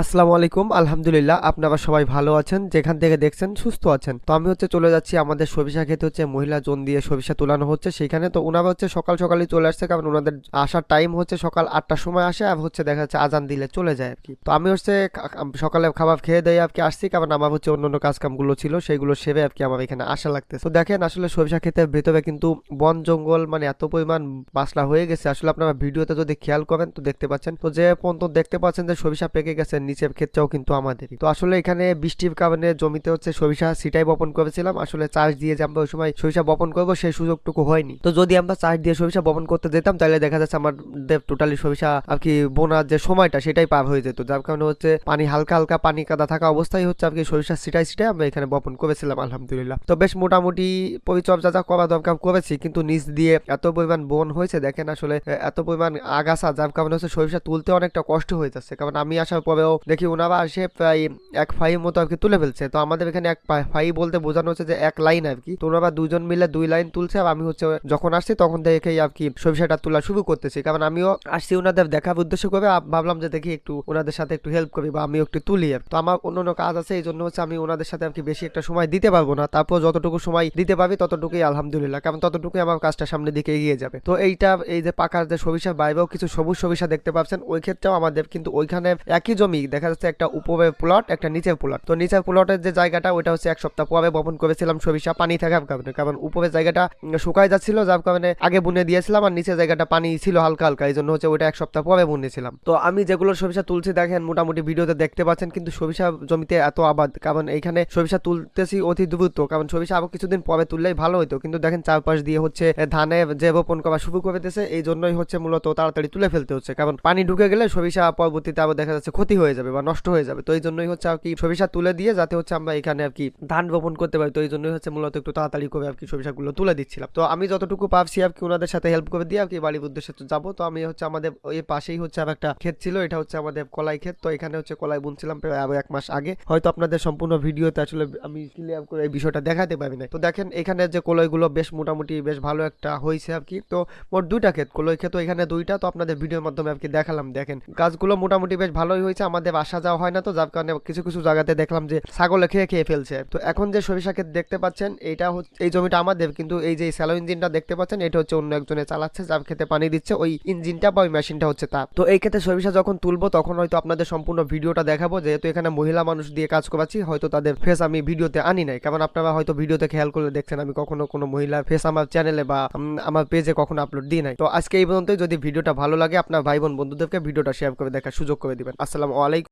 আসসালামু আলাইকুম, আলহামদুলিল্লাহ, আপনারা সবাই ভালো আছেন, যেখান থেকে দেখছেন সুস্থ আছেন। তো আমি হচ্ছে চলে যাচ্ছি আমাদের সরিষা খেতে হচ্ছে মহিলা জোন দিয়ে সরিষা তোলানো হচ্ছে সেখানে। তো ওনারা হচ্ছে সকাল সকালই চলে আসছে কারণ ওনাদের আসার টাইম হচ্ছে সকাল আটটার সময় আসে আর হচ্ছে দেখা যাচ্ছে আজান দিলে চলে যায় আর কি তো আমি হচ্ছে সকালে খাবার খেয়ে দিয়ে আর কি আসছি কারণ আমার হচ্ছে অন্য অন্য কাজ কামগুলো ছিল সেইগুলো সেরে আর কি আমার এখানে আসা লাগতেছে। তো দেখেন আসলে সরিষা খেতে ভেতরে কিন্তু বন, জঙ্গল মানে এত পরিমাণ বাসলা হয়ে গেছে। আসলে আপনারা ভিডিওতে যদি খেয়াল করেন তো দেখতে পাচ্ছেন। তো যে পর্যন্ত দেখতে পাচ্ছেন যে সরিষা পেকে গেছে নিচের ক্ষেত্রেও কিন্তু আমাদেরই। তো আসলে এখানে বৃষ্টির কারণে জমিতে হচ্ছে সরিষা সিটাই বপন করেছিলাম। আসলে চাষ দিয়ে যে আমরা ওই সময় সরিষা বপন করব, সেই সুযোগটুকু হয়নি। তো যদি আমরা চাষ দিয়ে সরিষা বপন করতে যেতাম, তাহলে দেখা যাচ্ছে আমাদের টোটালি সরিষা আর কি বোনার যে সময়টা, সেটাই পার হয়ে যেত। যার কারণে হচ্ছে পানি হালকা হালকা পানি কাদা থাকা অবস্থায় হচ্ছে আর কি সরিষা সিটাই সিটাই আমরা এখানে বপন করেছিলাম, আলহামদুলিল্লাহ। তো বেশ মোটামুটি পরিচর্যা যা করা দরকার করেছি, কিন্তু নিচ দিয়ে এত পরিমাণ বন হয়েছে, দেখেন আসলে এত পরিমাণ আগাছা, যার কারণে হচ্ছে সরিষা তুলতে অনেকটা কষ্ট হয়ে যাচ্ছে। কারণ আমি আসার পরেও দেখি ওনারা আসে প্রায় এক ফাইভ মতো আর কি তুলে ফেলছে। তো আমাদের এখানে এক ফাই বলতে বোঝানো হচ্ছে যে এক লাইন আর কি। তো ওনারা দুজন মিলে দুই লাইন তুলছে আর আমি হচ্ছে যখন আসছি তখন দেখেই আর কি সরিষাটা তোলা শুরু করতেছি। কারণ আমিও আসছি ওনাদের দেখার উদ্দেশ্য করে ভাবলাম যে দেখি একটু ওনাদের সাথে একটু হেল্প করি বা আমিও একটু তুলি তো আমার অন্য অন্য কাজ আছে, এই জন্য হচ্ছে আমি ওনাদের সাথে আর কি বেশি একটা সময় দিতে পারব না। তারপর যতটুকু সময় দিতে পারবি ততটুকুই আলহামদুলিল্লাহ। কারণ ততটুকুই আমার কাজটা সামনের দিকে এগিয়ে যাবে। তো এইটা, এই যে পাকার যে সরিষার বাইরেও কিছু সবুজ সরিষা দেখতে পাচ্ছেন, ওই ক্ষেত্রেও আমাদের কিন্তু ওইখানে একই জমি দেখা যাচ্ছে একটা উপরের প্লট একটা নিচের প্লট তো নিচের প্লটের যে জায়গাটা, ওইটা হচ্ছে এক সপ্তাহ পরে বপন করেছিলাম সরিষা, পানি থাকার কারণে। কারণ উপরের জায়গাটা শুকায় যাচ্ছিল, যার কারণে আগে বুনে দিয়েছিলাম আর নিচের জায়গাটা পানি ছিল হালকা হালকা। এই জন্য হচ্ছে ওইটা এক সপ্তাহ পরে বুনেছিলাম। তো আমি যেগুলো সরিষা তুলছি দেখেন, মোটামুটি ভিডিওতে দেখতে পাচ্ছেন, কিন্তু সরিষা জমিতে এত আবাদ। কারণ এইখানে সরিষা তুলতেছি অতি দ্রুত, কারণ সরিষা আবার কিছুদিন পরে তুললেই ভালো হতো কিন্তু দেখেন চারপাশ দিয়ে হচ্ছে ধানে যে বপন করা শুরু করে দিতেছে এই জন্যই হচ্ছে মূলত তাড়াতাড়ি তুলে ফেলতে হচ্ছে। কারণ পানি ঢুকে গেলে সরিষা পরবর্তীতে আবার দেখা যাচ্ছে ক্ষতি হয়ে যাবে বা নষ্ট হয়ে যাবে। তো এই জন্যই হচ্ছে আর কি সরিষা তুলে দিয়ে যাতে হচ্ছে আমরা এখানে আর কি ধান বপন করতে পারি। তো এই জন্যই হচ্ছে মূলত একটু তাড়াতাড়ি করে আর কি সরিষাগুলো তুলে দিচ্ছিলাম। তো আমি যতটুকু পারছি আর কি ওনাদের সাথে হেল্প করে দিয়ে আর কি বাড়ির উদ্দেশ্যে তো যাব। তো আমি হচ্ছে আমাদের ওই পাশেই হচ্ছে আর একটা ক্ষেত ছিল। এটা হচ্ছে আমাদের কলাই ক্ষেত। তো এখানে হচ্ছে কলাই বুনছিলাম প্রায় আরও এক মাস আগে। হয়তো আপনাদের সম্পূর্ণ ভিডিওতে আসলে আমি ক্লিয়ার করে এই বিষয়টা দেখাতে পারি না তো দেখেন এখানে যে কলাইগুলো বেশ মোটামুটি বেশ ভালো একটা হয়েছে আর কি। তো মোট দুইটা ক্ষেত, কলই ক্ষেত এখানে দুইটা। তো আপনাদের ভিডিওর মাধ্যমে আর কি দেখালাম। দেখেন গাছগুলো মোটামুটি বেশ ভালোই হয়েছে। আমাদের আসা যাওয়া হয় না তো, যার কারণে কিছু কিছু জায়গাতে দেখলাম যে ছাগলে খেয়ে খেয়ে ফেলছে। তো এখন যে সরিষা ক্ষেত দেখতে পাচ্ছেন এটা হচ্ছে এই জমিটা আমাদের, কিন্তু এই যে স্যালো ইঞ্জিনটা দেখতে পাচ্ছেন, এটা হচ্ছে অন্য একজনে চালাচ্ছে, যার খেতে পানি দিচ্ছে, ওই ইঞ্জিনটা বা ওই মেশিনটা হচ্ছে তা তো এই ক্ষেত্রে সরিষা যখন তুলবো, তখন হয়তো আপনাদের সম্পূর্ণ ভিডিওটা দেখাবো, যেহেতু এখানে মহিলা মানুষ দিয়ে কাজ করাচ্ছি, হয়তো তাদের ফেস আমি ভিডিওতে আনি নাই। কারণ আপনারা হয়তো ভিডিওতে খেয়াল করলে দেখছেন, আমি কখনো কোনো মহিলার ফেস আমার চ্যানেলে বা আমার পেজে কখনো আপলোড দিই নাই। তো আজকে এই পর্যন্তই, যদি ভিডিওটা ভালো লাগে, আপনার ভাই বোন বন্ধুদেরকে ভিডিওটা শেয়ার করে দেখার সুযোগ করে দিবেন। আসসালামু